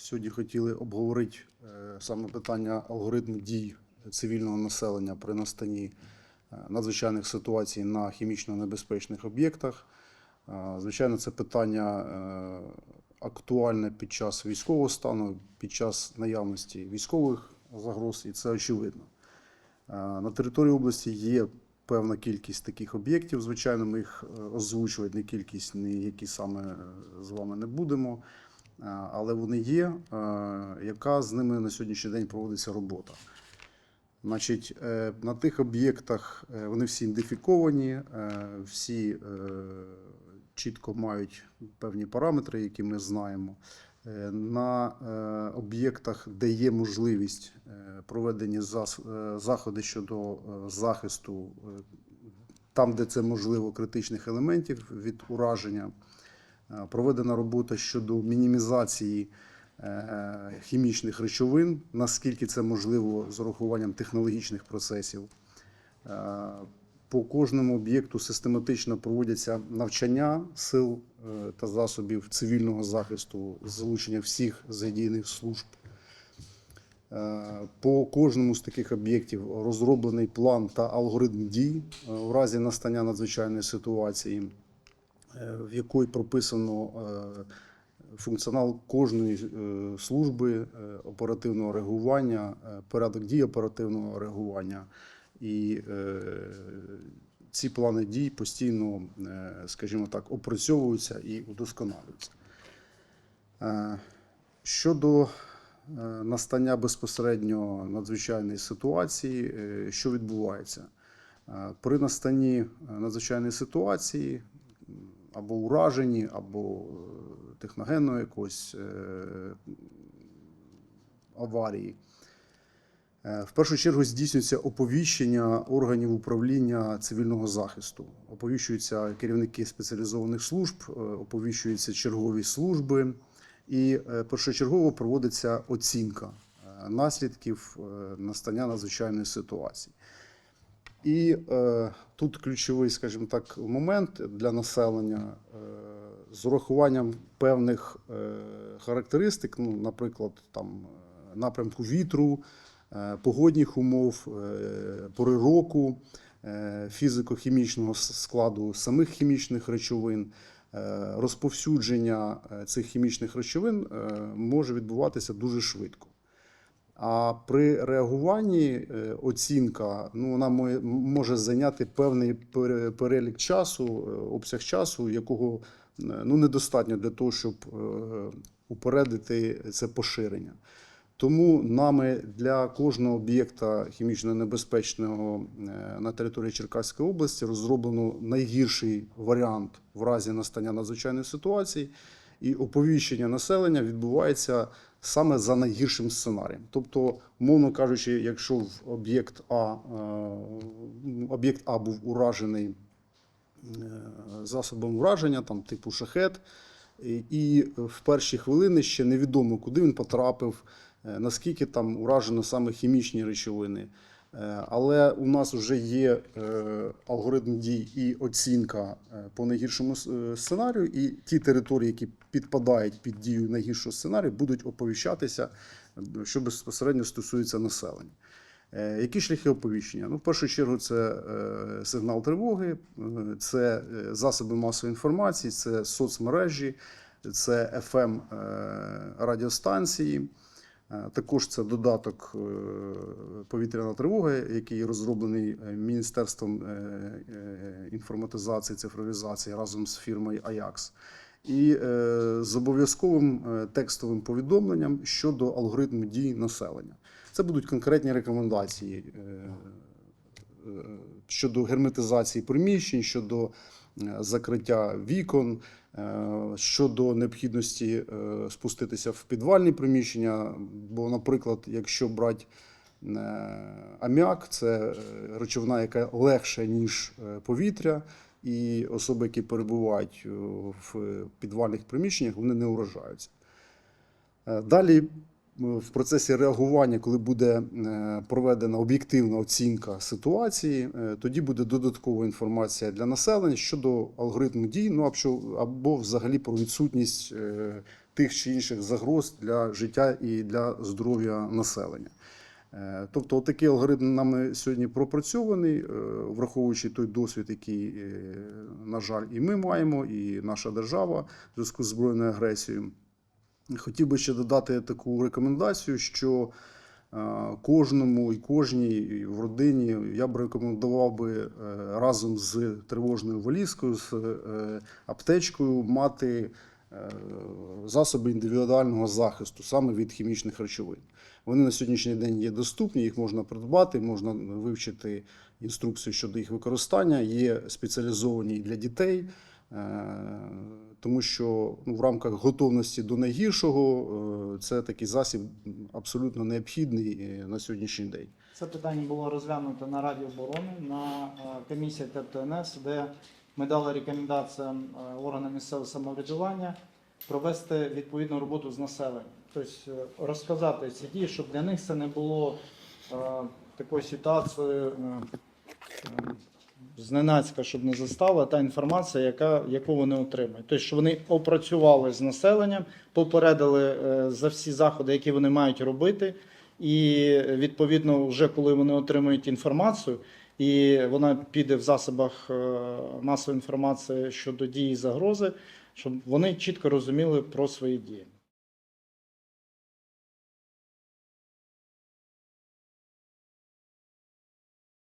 Сьогодні хотіли обговорити е, саме питання алгоритму дій цивільного населення при настанні е, надзвичайних ситуацій на хімічно небезпечних об'єктах. Е, Звичайно, це питання актуальне під час військового стану, під час наявності військових загроз, і це очевидно. На території області є певна кількість таких об'єктів. Звичайно, ми їх озвучувати, не кількість, ні які саме з вами не будемо. Е, Але вони є, е, яка з ними на сьогоднішній день проводиться робота. Значить, е, на тих об'єктах вони всі ідентифіковані, всі чітко мають певні параметри, які ми знаємо. На об'єктах, де є можливість проведені е, заходи щодо захисту, там, де це можливо, критичних елементів від ураження, проведена робота щодо мінімізації е, хімічних речовин, наскільки це можливо з урахуванням технологічних процесів. Е, По кожному об'єкту систематично проводяться навчання сил е, та засобів цивільного захисту, залучення всіх задійних служб. Е, По кожному з таких об'єктів розроблений план та алгоритм дій е, в разі настання надзвичайної ситуації, е, в якій прописано е, функціонал кожної е, служби е, оперативного реагування, е, порядок дій оперативного реагування. І е, ці плани дій постійно, е, скажімо так, опрацьовуються і удосконалюються. Е, Щодо е, настання безпосередньо надзвичайної ситуації, е, що відбувається? Е, При настанні е, надзвичайної ситуації або ураженні, або е, техногенної якоїсь е, аварії. Е, В першу чергу здійснюється оповіщення органів управління цивільного захисту. Оповіщуються керівники спеціалізованих служб, оповіщуються чергові служби, і першочергово проводиться оцінка наслідків настання надзвичайної ситуації. І е, тут ключовий, скажімо так, момент для населення е, з урахуванням певних е, характеристик, ну, наприклад, там е, напрямку вітру, е, погодних умов, е, пори року, е, фізико-хімічного складу самих хімічних речовин. е, Розповсюдження е, цих хімічних речовин може відбуватися дуже швидко. А при реагуванні е, оцінка ну, вона мо- може зайняти певний пере- перелік часу, е, обсяг часу, якого е, ну, недостатньо для того, щоб упередити це поширення. Тому нами для кожного об'єкта хімічно небезпечного на території Черкаської області розроблено найгірший варіант в разі настання надзвичайної ситуації, і оповіщення населення відбувається саме за найгіршим сценарієм. Тобто, мовно кажучи, якщо в об'єкт А е, об'єкт А був уражений е, засобом ураження, там типу шахет, і- в перші хвилини ще невідомо, куди він потрапив, е, наскільки там уражено саме хімічні речовини. Е, Але у нас вже є е, алгоритм дій і оцінка е, по найгіршому сценарію, і ті території, які підпадають під дію найгіршого сценарію, будуть оповіщатися, що безпосередньо стосується населення. Які шляхи оповіщення? Ну, в першу чергу, це сигнал тривоги, це засоби масової інформації, це соцмережі, це FM радіостанції. Е, Також це додаток е, повітряна тривога, який розроблений е, Міністерством інформатизації цифровізації разом з фірмою Ajax. І з обов'язковим текстовим повідомленням щодо алгоритму дій населення. Це будуть конкретні рекомендації щодо герметизації приміщень, щодо закриття вікон, е, щодо необхідності е, спуститися в підвальні приміщення. Бо, наприклад, якщо брати е, аміак, це е, речовина, яка легша, ніж е, повітря, і особи, які перебувають е, в підвальних приміщеннях, вони не уражаються. Е, Далі е, в процесі реагування, коли буде е, проведена об'єктивна оцінка ситуації, е, тоді буде додаткова інформація для населення щодо алгоритму дій, ну або, взагалі про відсутність е, тих чи інших загроз для життя і для здоров'я населення. Е, Тобто, такий алгоритм нами сьогодні пропрацьований, е, враховуючи той досвід, який, е, на жаль, і ми маємо, і наша держава в зв'язку з збройною агресією. Хотів би ще додати таку рекомендацію, що е, кожному і кожній в родині я б рекомендував би е, разом з тривожною валізкою, з е, аптечкою мати засоби індивідуального захисту саме від хімічних речовин. Вони на сьогоднішній день є доступні, їх можна придбати, можна вивчити інструкцію щодо їх використання. Є спеціалізовані для дітей, тому що ну, в рамках готовності до найгіршого е, це такий засіб абсолютно необхідний е, на сьогоднішній день. Це питання було розглянуто на Раді оборони на е, комісії ТТНС, де ми дали рекомендаціям е, органам місцевого самоврядування провести відповідну роботу з населенням. Тобто е, розказати ці дії, щоб для них це не було е, такою ситуацією е, е, зненацька, щоб не застала та інформація, яка, яку вони отримують. Тобто, що вони опрацювали з населенням, попередили е, за всі заходи, які вони мають робити. І відповідно, вже коли вони отримують інформацію, і вона піде в засобах е, масової інформації щодо дії загрози, щоб вони чітко розуміли про свої дії.